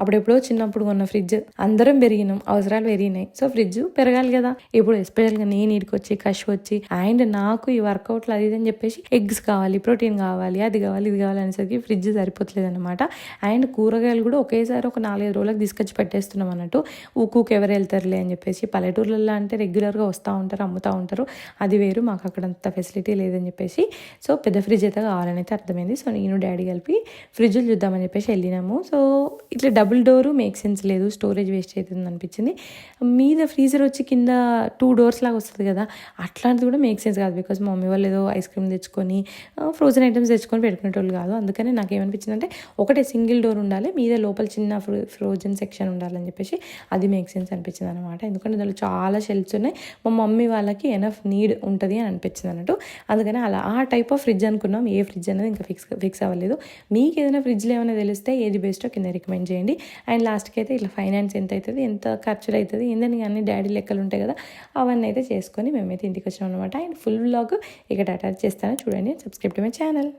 అప్పుడెప్పుడో చిన్నప్పుడు కొన్న ఫ్రిడ్జ్ అందరం పెరిగినాం అవసరాలు పెరిగినాయి. సో ఫ్రిడ్జ్ పెరగాలి కదా. ఇప్పుడు ఎస్పెషల్గా నేను ఇడికి వచ్చి కష్ వచ్చి అండ్ నాకు ఈ వర్కౌట్లు అది ఇది అని చెప్పేసి ఎగ్స్ కావాలి ప్రోటీన్ కావాలి అది కావాలి ఇది కావాలి అనేసరికి ఫ్రిడ్జ్ సరిపోతలేదు అనమాట అండ్ కూరగాయలు కూడా ఒకేసారి ఒక నాలుగైదు రోజులకు తీసుకొచ్చి పెట్టేస్తున్నాం అన్నట్టు. ఊకూకు ఎవరు వెళ్తారులే అని చెప్పేసి పల్లెటూర్లలో అంటే రెగ్యులర్గా వస్తూ ఉంటారు అమ్ముతూ ఉంటారు. అది వేరు మాకు అక్కడ అంత ఫెసిలిటీ లేదని చెప్పేసి. సో పెద్ద ఫ్రిడ్జ్ అయితే కావాలని అయితే అర్థమైంది. సో నేను డాడీ కలిపి ఫ్రిడ్జ్లు చూద్దామని చెప్పేసి వెళ్ళినాము. సో ఇట్లా డబుల్ డోరు మేక్ సెన్స్ లేదు స్టోరేజ్ వేస్ట్ అవుతుంది అనిపించింది. మీద ఫ్రీజర్ వచ్చి కింద టూ డోర్స్ లాగా వస్తుంది కదా అట్లాంటిది కూడా మేక్ సెన్స్ కాదు. బికాస్ మా మమ్మీ వాళ్ళు ఏదో ఐస్ క్రీమ్ తెచ్చుకొని ఫ్రోజన్ ఐటమ్స్ తెచ్చుకొని పెట్టుకునేటోళ్ళు కాదు. అందుకని నాకు ఏమనిపించింది అంటే ఒకటే సింగిల్ డోర్ ఉండాలి మీద లోపల చిన్న ఫ్రో ఫ్రోజన్ సెక్షన్ ఉండాలని చెప్పేసి అది మేక్ సెన్స్ అనిపించింది అనమాట ఎందుకంటే దాంట్లో చాలా షెల్ఫ్స్ ఉన్నాయి. మా మమ్మీ వాళ్ళకి ఎనఫ్ నీడ్ ఉంటుంది అని అనిపించింది అన్నట్టు. అందుకని అలా ఆ టైప్ ఆఫ్ ఫ్రిడ్జ్ అనుకున్నాం. ఏ ఫ్రిడ్జ్ అనేది ఇంకా ఫిక్స్ ఫిక్స్ అవ్వలేదు. మీకు ఏదైనా ఫ్రిడ్జ్లు ఏమైనా తెలిస్తే ఏది బెస్టో కింద రికమెండ్ చేయండి. అండ్ లాస్ట్కి అయితే ఇట్లా ఫైనాన్స్ ఎంత అవుతుంది ఎంత ఖర్చులు అవుతుంది ఏందని అన్ని డాడీ లెక్కలు ఉంటాయి కదా అవన్నీ అయితే చేసుకొని మేమైతే ఇంటికి వచ్చినాం అనమాట అండ్ ఫుల్ బ్లాగ్ ఇక్కడ అటాచ్ చేస్తాను. చూడండి సబ్స్క్రైబ్ టు మై ఛానల్.